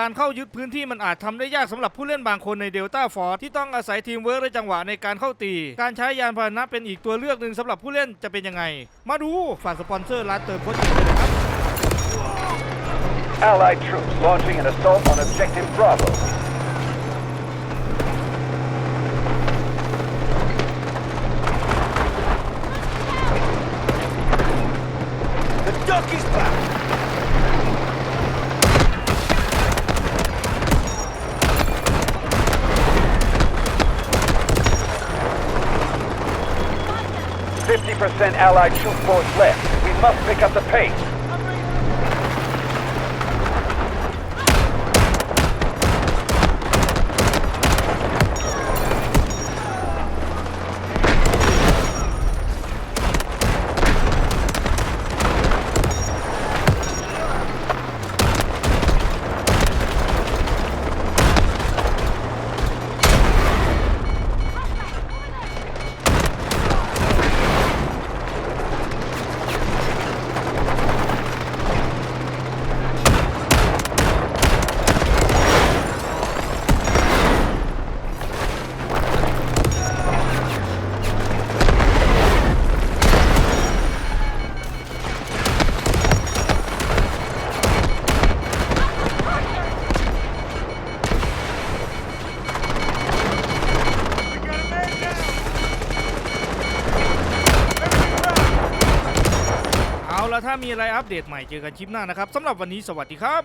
การเข้ายึดพื้นที่มันอาจทำได้ยากสำหรับผู้เล่นบางคนในเดลต้าฟอร์ดที่ต้องอาศัยทีมเวิร์กและจังหวะในการเข้าตี การใช้ยานพาหนะเป็นอีกตัวเลือกหนึ่งสำหรับผู้เล่นจะเป็นยังไง มาดูฝากสปอนเซอร์ร้านเติมโค้ดเกมเลยนะครับ Allied troops launching an assault on objective Bravo. The 50% Allied troop force left. We must pick up the pace. เอาละถ้ามีอะไรอัปเดตใหม่เจอกันคลิปหน้านะครับสำหรับวันนี้สวัสดีครับ